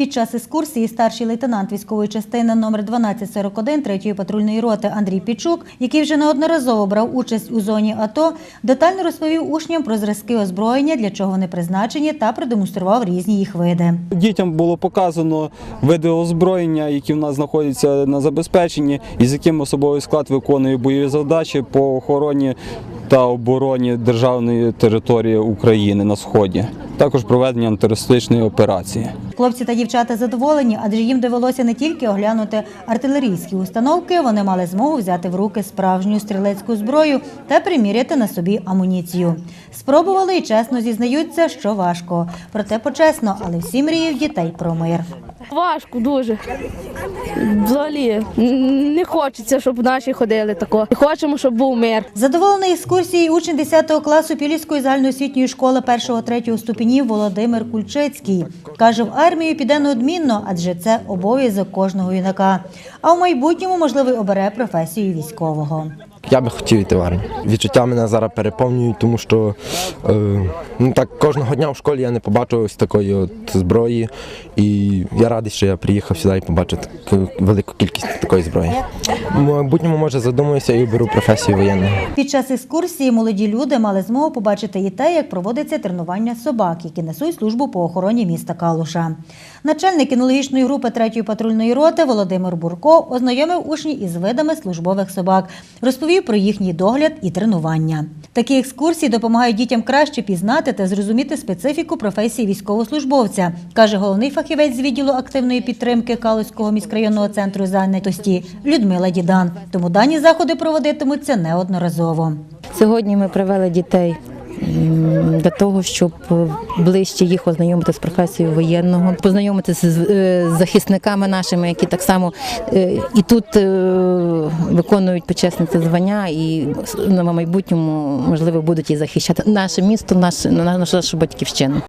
Під час екскурсії старший лейтенант військової частини номер 1241 3-ї патрульної роти Андрій Пічук, який вже неодноразово брав участь у зоні АТО, детально розповів учням про зразки озброєння, для чого вони призначені, та продемонстрував різні їх види. Дітям було показано види озброєння, які в нас знаходяться на забезпеченні, і з яким особовий склад виконує бойові завдачі по охороні та обороні державної території України на сході, також проведення антитерористичної операції. Хлопці та дівчата задоволені, адже їм довелося не тільки оглянути артилерійські установки, вони мали змогу взяти в руки справжню стрілецьку зброю та приміряти на собі амуніцію. Спробували і чесно зізнаються, що важко. Проте почесно, але всі мріють дітей про мир. Важко дуже. Взагалі не хочеться, щоб наші ходили тако. Хочемо, щоб був мир. Задоволений екскурсією учень 10 класу Пілівської загальноосвітньої школи 1-3 ступенів Володимир Кульчицький. Каже, в армію піде неодмінно, адже це обов'язок кожного юнака. А в майбутньому, можливо, обере професію військового. Я би хотів йти в армію. Відчуття мене зараз переповнюють, тому що е, ну, так кожного дня в школі я не побачив ось такої от зброї. І я радий, що я приїхав сюди і побачив таку велику кількість такої зброї. В майбутньому, може, задумаюся і оберу професію воєнного. Під час екскурсії молоді люди мали змогу побачити і те, як проводиться тренування собак, які несуть службу по охороні міста Калуша. Начальник кінологічної групи 3-ї патрульної роти Володимир Бурко ознайомив учнів із видами службових собак, розповів про їхній догляд і тренування. Такі екскурсії допомагають дітям краще пізнати та зрозуміти специфіку професії військовослужбовця, каже головний фахівець з відділу активної підтримки Калузького міськрайонного центру зайнятості Людмила Дідан. Тому дані заходи проводитимуться неодноразово. Сьогодні ми привели дітей для того, щоб ближче їх ознайомити з професією воєнного, познайомитися з е, захисниками нашими, які так само е, і тут е, виконують почесне це звання, і на майбутньому можливо будуть і захищати наше місто, наш, нашу, нашу батьківщину.